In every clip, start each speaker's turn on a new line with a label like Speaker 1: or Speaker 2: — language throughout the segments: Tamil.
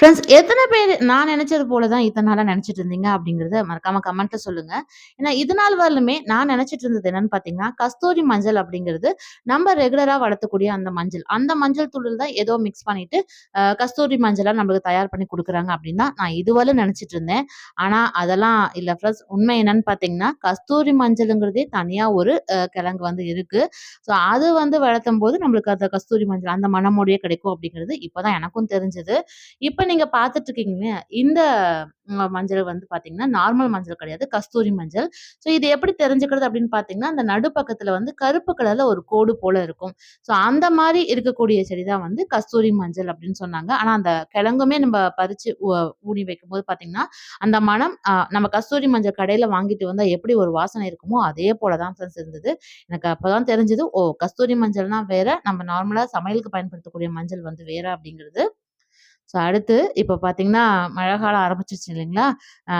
Speaker 1: ஃப்ரெண்ட்ஸ் எத்தனை பேர் நான் நினைச்சது போல தான் இத்தனை நாளாக நினைச்சிட்டு இருந்தீங்க அப்படிங்கிறத மறக்காம கமெண்ட்ல சொல்லுங்க. ஏன்னா இது நாள் வரலுமே நான் நினைச்சிட்டு இருந்தது என்னன்னு பார்த்தீங்கன்னா, கஸ்தூரி மஞ்சள் அப்படிங்கிறது நம்ம ரெகுலராக வளர்த்தக்கூடிய அந்த மஞ்சள். அந்த மஞ்சள் தூளில தான் ஏதோ மிக்ஸ் பண்ணிட்டு கஸ்தூரி மஞ்சளாக நம்மளுக்கு தயார் பண்ணி கொடுக்குறாங்க அப்படின்னு தான் நான் இதுவரை நினைச்சிட்டு இருந்தேன். ஆனால் அதெல்லாம் இல்லை ஃப்ரெண்ட்ஸ். உண்மை என்னன்னு பார்த்தீங்கன்னா, கஸ்தூரி மஞ்சளுங்கிறதே தனியாக ஒரு கிழங்கு வந்து இருக்கு. ஸோ அது வந்து வளர்த்தும் போது நம்மளுக்கு அந்த கஸ்தூரி மஞ்சள் அந்த மனமோடியே கிடைக்கும் அப்படிங்கிறது இப்போ தான் எனக்கும் தெரிஞ்சது. இப்போ நீங்க பார்த்துட்டு இருக்கீங்க இந்த மஞ்சள் வந்து பார்த்தீங்கன்னா, நார்மல் மஞ்சள் கிடையாது. கஸ்தூரி மஞ்சள். ஸோ இது எப்படி தெரிஞ்சுக்கிறது அப்படின்னு பார்த்தீங்கன்னா, அந்த நடுப்பக்கத்துல வந்து கருப்பு கலர்ல ஒரு கோடு போல இருக்கும். ஸோ அந்த மாதிரி இருக்கக்கூடிய செடி தான் வந்து கஸ்தூரி மஞ்சள் அப்படின்னு சொன்னாங்க. ஆனா அந்த கிழங்குமே நம்ம பறிச்சு ஊ ஊனி வைக்கும்போது பார்த்தீங்கன்னா, அந்த மணம் நம்ம கஸ்தூரி மஞ்சள் கடையில வாங்கிட்டு வந்தா எப்படி ஒரு வாசனை இருக்குமோ, அதே போல தான் ஃப்ரெண்ட்ஸ் இருந்தது. எனக்கு அப்பதான் தெரிஞ்சது, ஓ! கஸ்தூரி மஞ்சள்னா வேற, நம்ம நார்மலா சமையலுக்கு பயன்படுத்தக்கூடிய மஞ்சள் வந்து வேற அப்படிங்கிறது. ஸோ அடுத்து இப்போ பார்த்தீங்கன்னா, மழை காலம் ஆரம்பிச்சிருச்சு இல்லைங்களா?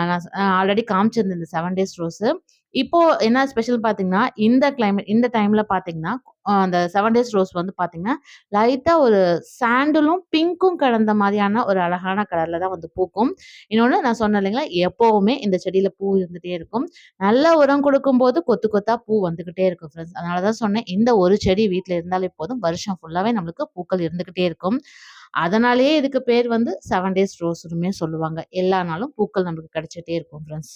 Speaker 1: நான் ஆல்ரெடி காமிச்சிருந்தேன் இந்த செவன் டேஸ் ரோஸு. இப்போ என்ன ஸ்பெஷல் பார்த்தீங்கன்னா, இந்த கிளைமேட் இந்த டைம்ல பார்த்தீங்கன்னா, அந்த செவன் டேஸ் ரோஸ் வந்து பார்த்தீங்கன்னா, லைட்டாக ஒரு சாண்டலும், பிங்க்கும் கலந்த மாதிரியான ஒரு அழகான கலர்ல தான் வந்து பூக்கும். இன்னொன்று நான் சொன்னேன் இல்லைங்களா, எப்போவுமே இந்த செடியில பூ இருந்துகிட்டே இருக்கும். நல்ல உரம் கொடுக்கும்போது கொத்து கொத்தா பூ வந்துகிட்டே இருக்கும் ஃப்ரெண்ட்ஸ். அதனால தான் சொன்னேன், இந்த ஒரு செடி வீட்டில் இருந்தாலே போதும், வருஷம் ஃபுல்லாகவே நம்மளுக்கு பூக்கள் இருந்துகிட்டே இருக்கும். அதனாலேயே இதுக்கு பேர் வந்து செவன் டேஸ் ரோஸ்னுமே சொல்லுவாங்க. எல்லா நாளும் பூக்கள் நம்மளுக்கு கிடைச்சிட்டே இருக்கும் ஃப்ரெண்ட்ஸ்.